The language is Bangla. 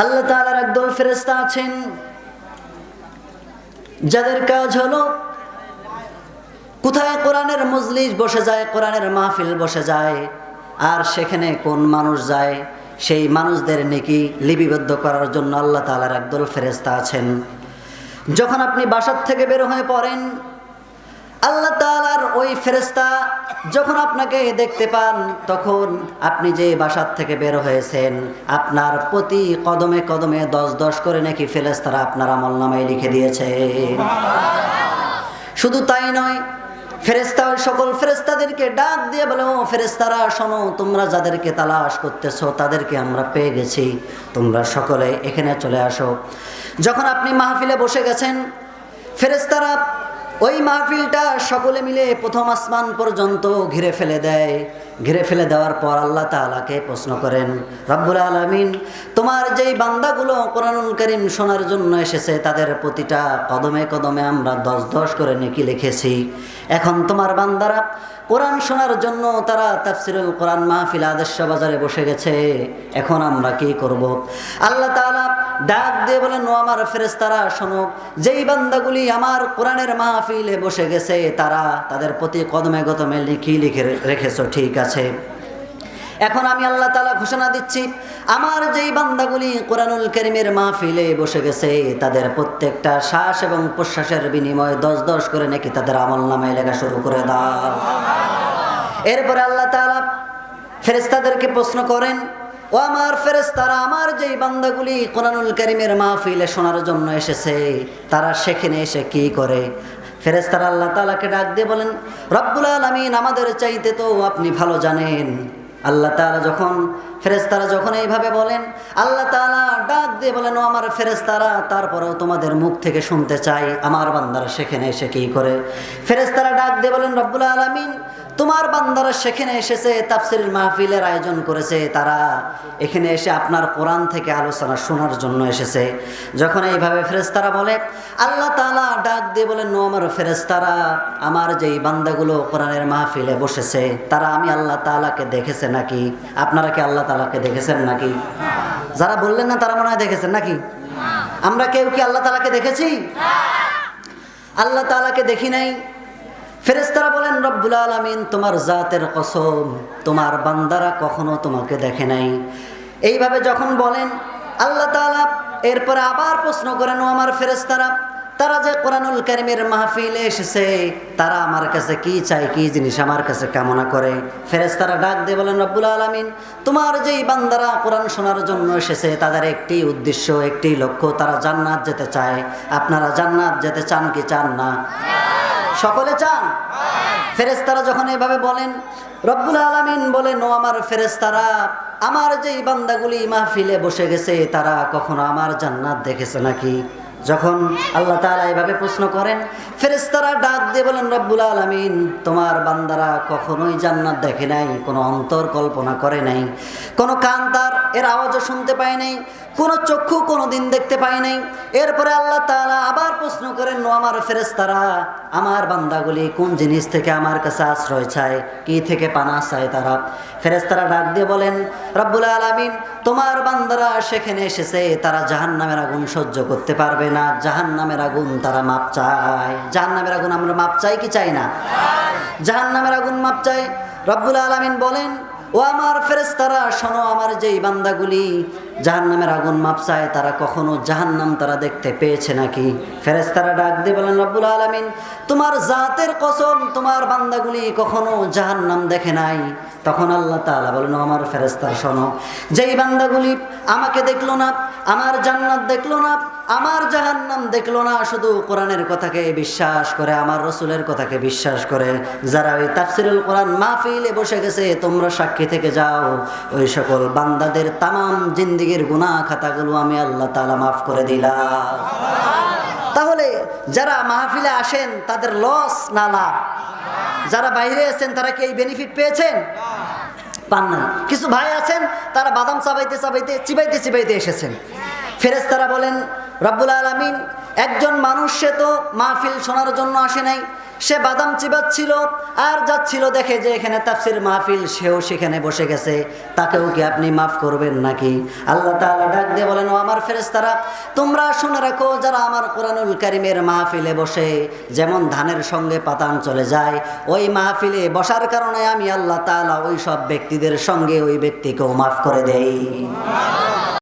আল্লাহ তাআলার একদল ফেরেশতা আছেন। যাদের কাজ হলো, কোথায় কোরআনের মজলিস বসে যায়, কোরআনের মাহফিল বসে যায়, আর সেখানে কোন মানুষ যায়, সেই মানুষদের নেকি লিপিবদ্ধ করার জন্য আল্লাহ তাআলার একদল ফেরেশতা আছেন। যখন আপনি বাসার থেকে বের হয়ে পড়েন আল্লাহ তাআলার ওই ফেরেশতা যখন আপনাকে দেখতে পান তখন আপনি যে বাসার থেকে বের হয়েছেন আপনার প্রতি কদমে কদমে দশ দশ করে নাকি ফেরেশতারা আপনার আমল নামায় লিখে দিয়েছে। শুধু তাই নয় ফেরেস্তা ওই সকল ফেরেস্তাদেরকে ডাক দিয়ে বলে ও ফেরেস্তারা শোনো তোমরা যাদেরকে তালাশ করতেছো তাদেরকে আমরা পেয়ে গেছি। তোমরা সকলে এখানে চলে আসো। যখন আপনি মাহফিলে বসে গেছেন ফেরেস্তারা ওই মাহফিলটা সকলে মিলে প্রথম আসমান পর্যন্ত ঘিরে ফেলে দেয়। ঘিরে ফেলে দেওয়ার পর আল্লাহ তাআলাকে প্রশ্ন করেন, রব্বুল আলমিন, তোমার যেই বান্দাগুলো কোরআনুল করিম শোনার জন্য এসেছে, তাদের প্রতিটা কদমে কদমে আমরা দশ দশ করে নেকি লিখেছি। এখন তোমার বান্দারা কোরআন শোনার জন্য তারা তাফসিরুল কোরআন মাহফিল আদর্শ বাজারে বসে গেছে। এখন আমরা কি করব? আল্লাহ তাআলা ডাক দিয়ে বলেন ও আমার ফেরেস্তারা শোনো। যেই বান্দাগুলি আমার কোরআনের মাহফিলে বসে গেছে, তারা তাদের প্রতি কদমে কদমে লিখি লিখে রেখেছো, ঠিক আছে। এখন আমি আল্লাহ তালা ঘোষণা দিচ্ছি, আমার যেই বান্দাগুলি কোরআনুল করিমের মাহফিলে বসে গেছে, তাদের প্রত্যেকটা শ্বাস এবং প্রশ্বাসের বিনিময়ে দশ দশ করে নাকি তাদের আমল নামায় লেখা শুরু করে দাও। এরপরে আল্লাহ তালা ফেরেস্তাদেরকে প্রশ্ন করেন ও আমার ফেরেস্তারা আমার যেই বান্দাগুলি কোরআনুল করিমের মাহফিলে শোনার জন্য এসেছে, তারা সেখানে এসে কি করে? ফেরেস্তারা আল্লাহ তালাকে ডাক দিয়ে বলেন, রব্বুল আলমিন, আমাদের চাইতে তো আপনি ভালো জানেন। আল্লাহ তাআলা যখন ফেরেস্তারা যখন এইভাবে বলেন, আল্লাহ তাআলা ডাক দিয়ে বলেন, ও আমার ফেরেস্তারা তারপরেও তোমাদের মুখ থেকে শুনতে চাই, আমার বান্দারা সেখানে এসে কী করে? ফেরেস্তারা ডাক দিয়ে বলেন, রব্বুল আলমিন, তোমার বান্দারা সেখানে এসেছে তাফসির মাহফিলের আয়োজন করেছে, তারা এখানে এসে আপনার কোরআন থেকে আলোচনা শোনার জন্য এসেছে। যখন এইভাবে ফেরেস্তারা বলে, আল্লাহ তাআলা ডাক দিয়ে বলেন নো আমার ফেরেস্তারা আমার যেই বান্দাগুলো কোরআনের মাহফিলে বসেছে, তারা আমি আল্লাহ তাআলাকে দেখেছে নাকি? আপনারা কি আল্লাহ তাআলাকে দেখেছেন নাকি? যারা বললেন না তারা মনে হয় দেখেছেন নাকি? আমরা কেউ কি আল্লাহ তাআলাকে দেখেছি? আল্লাহ তাআলাকে দেখি নাই। ফেরেস্তারা বলেন, রব্বুল আলমিন, তোমার জাতের কসম, তোমার বান্দারা কখনো তোমাকে দেখে নাই। এইভাবে যখন বলেন, আল্লাহ তাআলা এরপরে আবার প্রশ্ন করেন, ও আমার ফেরেস্তারা তারা যে কোরআনুল কারিমের মাহফিলে এসেছে, তারা আমার কাছে কি চায়, কি জিনিস আমার কাছে কামনা করে? ফেরেস্তারা ডাক দিয়ে বলেন, রব্বুল আলমিন, তোমার যেই বান্দারা কোরআন শোনার জন্য এসেছে, তাদের একটি উদ্দেশ্য, একটি লক্ষ্য, তারা জান্নাত যেতে চায়। আপনারা জান্নাত যেতে চান কি চান না? সকলে চান? ফেরেস্তারা যখন এভাবে বলেন, রব্বুল আলমিন বলেন, ও আমার ফেরেস্তারা আমার যেই বান্দাগুলি মাহফিলে বসে গেছে, তারা কখনো আমার জান্নাত দেখেছে নাকি? যখন আল্লাহ তালা এভাবে প্রশ্ন করেন ফেরেস্তারা ডাক দিয়ে বলেন, রব্বুল আলমিন, তোমার বান্দারা কখনোই জান্নাত দেখে নাই, কোনো অন্তর কল্পনা করে নাই, কোনো কান তার এর আওয়াজও শুনতে পায় নাই, কোনো চক্ষু কোনো দিন দেখতে পায় নাই। এরপরে আল্লাহ তাআলা আবার প্রশ্ন করেন নো আমার ফেরেস্তারা আমার বান্দাগুলি কোন জিনিস থেকে আমার কাছে আশ্রয় চায়? কি থেকে পানা চায় তারা? ফেরেস্তারা ডাক দিয়ে বলেন, রব্বুল আলমিন, তোমার বান্দারা সেখানে এসেছে, তারা জাহান নামের আগুন সহ্য করতে পারবে না। জাহান নামের আগুন তারা মাপ চায়। জাহান নামের আগুন আমরা মাপ চাই কি চাই না? জাহান নামের আগুন মাপ চাই রব্বুল আলমিন বলেন ও আমার ফেরেস্তারা শোনো আমার যেই বান্দাগুলি। জাহান্নামের আগুন মাপ চায়, তারা কখনো জাহান্নাম তারা দেখতে পেয়েছে নাকি? ফেরেস্তারা ডাক দিয়ে বলেন, রব্বুল আলমিন, তোমার জাতের কসম, তোমার বান্দাগুলি কখনো জাহান্নাম দেখে নাই। তখন আল্লাহ তাআলা বলেন আমার ফেরেস্তারা শোনো, যেই বান্দাগুলি আমাকে দেখল না, আমার জান্নাত দেখল না, আমার জাহান্নাম দেখল না, শুধু কোরআনের কথাকে বিশ্বাস করে, আমার রসুলের কথাকে বিশ্বাস করে, যারা ওই তাফসিরুল কোরআন মাহফিলে বসে গেছে, তোমরা সাক্ষী থেকে যাও, ওই সকল বান্দাদের তামাম জিন্দিগির গুনাহ খাতাগুলো আমি আল্লাহ তালা মাফ করে দিলাম। তাহলে যারা মাহফিলে আসেন, তাদের লস না লাভ? যারা বাইরে আছেন, তারা কি এই বেনিফিট পেয়েছেন? পান না কিছু ভাই আছেন, তারা বাদাম চাবাইতে চাবাইতে, চিবাইতে চিবাইতে এসেছেন। ফেরেস্তারা বলেন, রব্বুল আলমিন, একজন মানুষ সে তো মাহফিল শোনার জন্য আসে নাই সে বাদাম চিবাচ্ছিল, আর যাচ্ছিল দেখে যে এখানে তাফসির মাহফিল, সেও সেখানে বসে গেছে। তাকেও কি আপনি মাফ করবেন নাকি? আল্লাহ তাআলা ডাক দিয়ে বলেন, ও আমার ফেরেস্তারা তোমরা শুনে রাখো, যারা আমার কোরআনুল করিমের মাহফিলে বসে যেমন ধানের সঙ্গে পাতান চলে যায়, ওই মাহফিলে বসার কারণে আমি আল্লাহ তাআলা ওই সব ব্যক্তিদের সঙ্গে ওই ব্যক্তিকেও মাফ করে দেই।